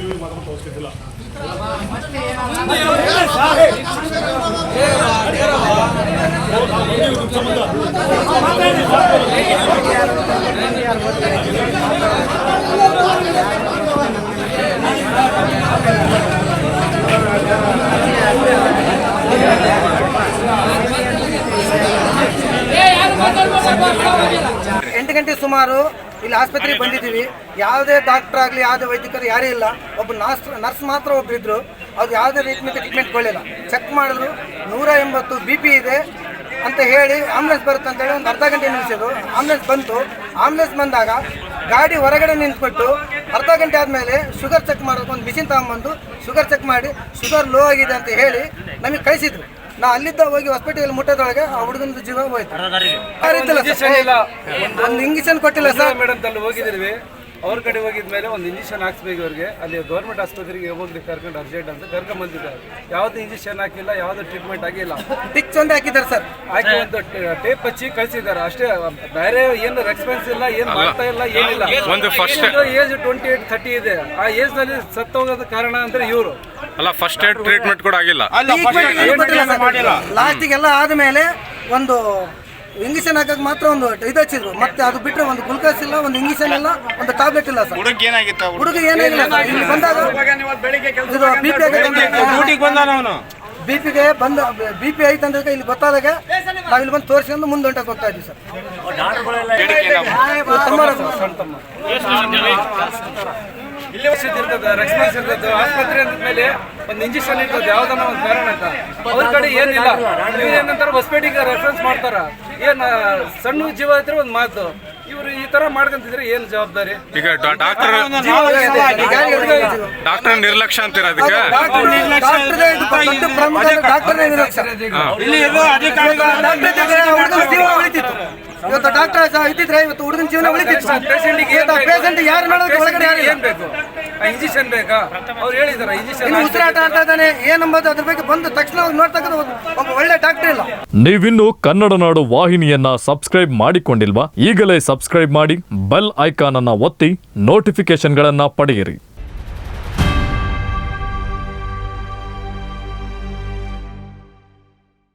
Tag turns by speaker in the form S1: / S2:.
S1: ಕುಯ್ಯು ಮಾತಾಡೋ. ಅವಶ್ಯಕತೆ ಇಲ್ಲ
S2: ಎಂಟು ಗಂಟೆ ಸುಮಾರು ಇಲ್ಲಿ ಆಸ್ಪತ್ರೆಗೆ ಬಂದಿದ್ದೀವಿ. ಯಾವುದೇ ಡಾಕ್ಟರ್ ಆಗಲಿ, ಯಾವುದೇ ವೈದ್ಯಕರು ಯಾರೂ ಇಲ್ಲ. ಒಬ್ಬ ನರ್ಸ್ ನರ್ಸ್ ಮಾತ್ರ ಒಬ್ರು ಇದ್ರು. ಅವ್ರು ಯಾವುದೇ ರೀತಿಯಿಂದ ಟ್ರೀಟ್ಮೆಂಟ್ ಕೊಡಲಿಲ್ಲ. ಚೆಕ್ ಮಾಡಿದ್ರು. ನೂರ ಎಂಬತ್ತು ಬಿ ಪಿ ಇದೆ ಅಂತ ಹೇಳಿ ಆಂಬುಲೆನ್ಸ್ ಬರುತ್ತೆ ಅಂತೇಳಿ ಒಂದು ಅರ್ಧ ಗಂಟೆ ನಿಲ್ಲಿಸಿದ್ರು. ಆಂಬುಲೆನ್ಸ್ ಬಂತು. ಆಂಬುಲೆನ್ಸ್ ಬಂದಾಗ ಗಾಡಿ ಹೊರಗಡೆ ನಿಂತ್ಬಿಟ್ಟು ಅರ್ಧ ಗಂಟೆ ಆದಮೇಲೆ ಶುಗರ್ ಚೆಕ್ ಮಾಡೋದಕ್ಕೆ ಒಂದು ಮಿಷಿನ್ ತಗೊಂಬಂದು ಶುಗರ್ ಚೆಕ್ ಮಾಡಿ ಶುಗರ್ ಲೋ ಆಗಿದೆ ಅಂತ ಹೇಳಿ ನಮಗೆ ಕಳಿಸಿದ್ರು. ನಾ ಅಲ್ಲಿದ್ದ ಹೋಗಿ ಹಾಸ್ಪಿಟಲ್ ಮುಟ್ಟದೊಳಗೆ ಆ ಹುಡುಗನ ಜೀವ ಹೋಯ್ತು. ಆ ಕೊಟ್ಟಿಲ್ಲ ಸರ್.
S3: ಮೇಡಮ್ ಹೋಗಿದ್ವಿ ಅವ್ರ ಕಡೆ ಹೋಗಿದ್ಮೇಲೆ ಒಂದು ಇಂಜೆಕ್ಷನ್ ಹಾಕ್ಸ್ಬೇಕು ಇವ್ರಿಗೆ. ಅಲ್ಲಿ ಗೌರ್ಮೆಂಟ್ ಆಸ್ಪತ್ರೆಗೆ ಹೋಗ್ಲಿ ಕರ್ಕೊಂಡು ಅರ್ಜೆಂಟ್ ಅಂತ ಕರ್ಕೊಂಡು ಬಂದಿದ್ದಾರೆ. ಯಾವ್ದು ಇಂಜೆಕ್ಷನ್ ಹಾಕಿಲ್ಲ ಯಾವ್ದು ಟ್ರೀಟ್ಮೆಂಟ್ ಆಗಿಲ್ಲ.
S2: ಟಿಕ್ಸ್ ಒಂದು ಹಾಕಿದ್ದಾರೆ ಸರ್.
S3: ಹಾಕಿ ಒಂದು ಟೇಪ್ ಹಚ್ಚಿ ಕಳ್ಸಿದ್ದಾರೆ. ಅಷ್ಟೇ ಬೇರೆ ಏನು ರೆಸ್ಪಾನ್ಸ್ ಇಲ್ಲ ಏನು ಮಾಡ್ತಾ ಇಲ್ಲ ಏನಿಲ್ಲ.
S4: ಒಂದು first
S3: age twenty eight thirty ಇದೆ. ಆ ಏಜ್ನಲ್ಲಿ ಸತ್ತೋಗೋದ ಕಾರಣ ಅಂದ್ರೆ ಇವರು.
S4: ಅಲ್ಲ ಫಸ್ಟ್ ಏಡ್ ಟ್ರೀಟ್ಮೆಂಟ್ ಕೂಡ ಆಗಿಲ್ಲ.
S2: ಲಾಸ್ಟಿಗೆಲ್ಲ ಆದ್ಮೇಲೆ ಒಂದು ಇಂಜೆಕ್ಷನ್ ಹಾಕಕ್ಕೆ ಮಾತ್ರ ಒಂದು ಇದು ಹಚ್ಚಿದ್ರು. ಮತ್ತೆ ಅದು ಬಿಟ್ರೆ ಒಂದು ಗ್ಲುಕೋಸ್ ಇಲ್ಲ ಒಂದು ಇಂಗಿಷನ್ ಇಲ್ಲ ಒಂದು ಟ್ಯಾಬ್ಲೆಟ್ ಇಲ್ಲ ಸರ್. ಹುಡುಗ ಏನಾಗಿತ್ತು ಹುಡುಗ? ಏನಾಗಿಲ್ಲ ಸರ್. ಇಲ್ಲಿ ಬಂದಾಗ ಇದು ಬಿ ಪಿ ಬಿ ಪಿಗೆ ಬಂದ ಬಿ ಪಿ ಐತೆ ಅಂದ್ರೆ ಇಲ್ಲಿ ಗೊತ್ತಾದಾಗ ನಾವು ಇಲ್ಲಿ ಬಂದು ತೋರಿಸ್ಕೊಂಡು ಮುಂದೆ ಹೊಂಟಕ್ಕೆ ಹೋಗ್ತಾ ಇದ್ವಿ ಸರ್ ತಮ್ಮರ
S3: ಇಲ್ಲಿ ಇರ್ತದೆ ರೆಸ್ಪಾನ್ಸ್ ಇರ್ತದೆ ಆಸ್ಪತ್ರೆ ಮೇಲೆ ಒಂದು ಇಂಜೆಕ್ಷನ್ ಇರ್ತದೆ ಯಾವ್ದನ್ನ ಒಂದು ಕಾರಣ ಅಂತ ಅವ್ರ ಕಡೆ ಏನಿಲ್ಲ ಏನಂತಾರೆ ಹೊಸಪೇಟೆಗೆ ರೆಫರೆನ್ಸ್ ಮಾಡ್ತಾರ ಏನ್ ಸಣ್ಣ ಜೀವ ಇದ್ರೆ ಒಂದು ಮಾತು. ಇವ್ರು ಈ ತರ ಮಾಡ್ಕೊಂತಿದ್ರೆ ಏನ್ ಜವಾಬ್ದಾರಿ?
S4: ಈಗ ಡಾಕ್ಟರ್. ಡಾಕ್ಟರ್ ನಿರ್ಲಕ್ಷ್ಯ ಅಂತೀರ ಅದಕ್ಕೆ?
S2: ಇವತ್ತು ಡಾಕ್ಟರ್ ಇದ್ದಿದ್ರೆ ಇವತ್ತು ಹುಡುಗನ ಜೀವನ ಉಳಿತಿತ್ತು ಪೇಷಂಟ್ ಯಾರು ನೋಡೋದು ಒಳಗಡೆ ಯಾರು.
S3: ಏನ್ ಬೇಕು? ಇಂಜೆಕ್ಷನ್ ಬೇಕಾ? ಅವ್ರು ಹೇಳಿದಾರ ಇಂಜೆಕ್ಷನ್
S2: ಇನ್ನು ಉಸಿರಾಟ ಅಂತ. ಇದ್ದಾನೆ ಏನಂಬುದು ಅದ್ರ ಬಗ್ಗೆ ಬಂದು ತಕ್ಷಣ ಅವ್ರು ನೋಡ್ತಕ್ಕಂಥ ಒಬ್ಬ ಒಬ್ಬ ಒಳ್ಳೆ ಡಾಕ್ಟರ್ ಇಲ್ಲ.
S5: ನೀವಿನ್ನು ಕನ್ನಡ ನಾಡು ವಾಹಿನಿಯನ್ನ ಸಬ್ಸ್ಕ್ರೈಬ್ ಮಾಡಿಕೊಂಡಿಲ್ವಾ? ಈಗಲೇ ಸಬ್ಸ್ಕ್ರೈಬ್ ಮಾಡಿ ಬೆಲ್ ಐಕಾನ್ ಅನ್ನ ಒತ್ತಿ ನೋಟಿಫಿಕೇಶನ್ಗಳನ್ನ ಪಡೆಯಿರಿ.